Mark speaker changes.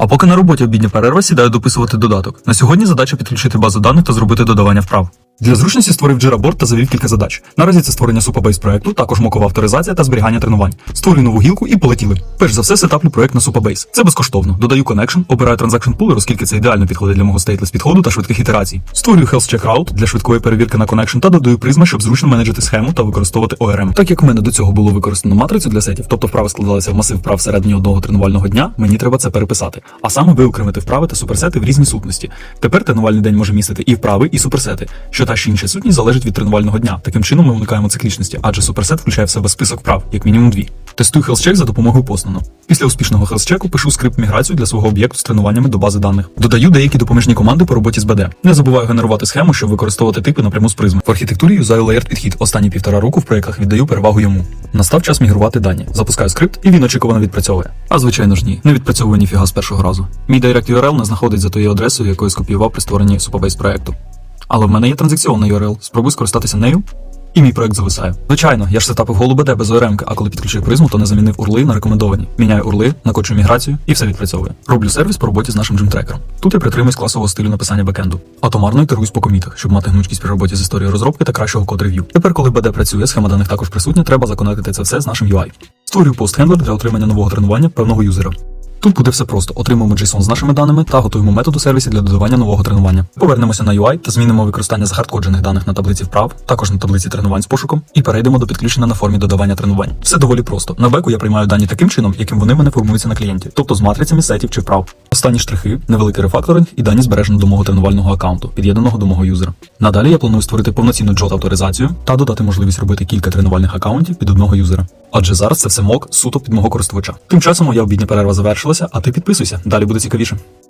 Speaker 1: А поки на роботі обідня перерва сідаю дописувати додаток. На сьогодні задача підключити базу даних та зробити додавання вправ. Для зручності створив Jira-борд та завів кілька задач. Наразі це створення Supabase проекту, також мокова авторизація та зберігання тренувань. Створюю нову гілку і полетіли. Перш за все, сетаплю проект на Supabase. Це безкоштовно. Додаю connection, обираю transaction pool, оскільки це ідеально підходить для мого стейтлес підходу та швидких ітерацій. Створюю Health Checkout для швидкої перевірки на connection та додаю призма, щоб зручно менеджити схему та використовувати ORM. Так як в мене до цього було використано матрицю для сетів, тобто вправи складалися в масив вправ всередині одного тренувального дня, мені треба це переписати. А саме виокремити вправи та суперсети в різні сутності. Тепер тренувальний день може містити і вправи, і суперсети, що та чи інша сутність залежить від тренувального дня. Таким чином ми уникаємо циклічності, адже суперсет включає в себе список вправ, як мінімум дві. Тестую HealthCheck за допомогою Postman. Після успішного HealthCheck пишу скрипт міграцію для свого об'єкту з тренуваннями до бази даних. Додаю деякі допоміжні команди по роботі з БД. Не забуваю генерувати схему, щоб використовувати типи напряму з призми. В архітектурі юзаю layered підхід. Останні півтора року в проєктах віддаю перевагу йому. Настав час мігрувати дані. Запускаю скрипт, і він очікувано відпрацьовує. А звичайно ж ні, не відпрацьовує ніфіга з першого разу. Мій Direct URL не знаходить за тією адресою, якою скопіював при створенні Supabase проекту. Але в мене є транзакціонна URL. Спробуй скористатися нею. І мій проект зависає. Звичайно, я ж сетапив голу БД без ORM, а коли підключив призму, то не замінив урли на рекомендовані. Міняю урли, накочую міграцію і все відпрацьовує. Роблю сервіс по роботі з нашим джимтрекером. Тут я притримуюсь класового стилю написання бекенду. Атомарно ітеруюсь по комітах, щоб мати гнучкість при роботі з історією розробки та кращого код-рев'ю. Тепер, коли БД працює, схема даних також присутня, треба законектити це все з нашим UI. Створюю пост-хендлер для отримання нового тренування певного юзера. Тут буде все просто. Отримуємо JSON з нашими даними та готуємо метод у сервісі для додавання нового тренування. Повернемося на UI та змінимо використання захардкоджених даних на таблиці вправ, також на таблиці тренувань з пошуком, і перейдемо до підключення на формі додавання тренувань. Все доволі просто. На беку я приймаю дані таким чином, яким вони мене формуються на клієнті, тобто з матрицями сетів чи вправ. Останні штрихи, невеликий рефакторинг і дані збережено до мого тренувального аккаунту, під'єднаного до мого юзера. Надалі я планую створити повноцінну джот авторизацію та додати можливість робити кілька тренувальних аккаунтів під одного юзера. Адже зараз це все мок суто під мого користувача. Тим часом моя обідня перерва завершилася, а ти підписуйся, далі буде цікавіше.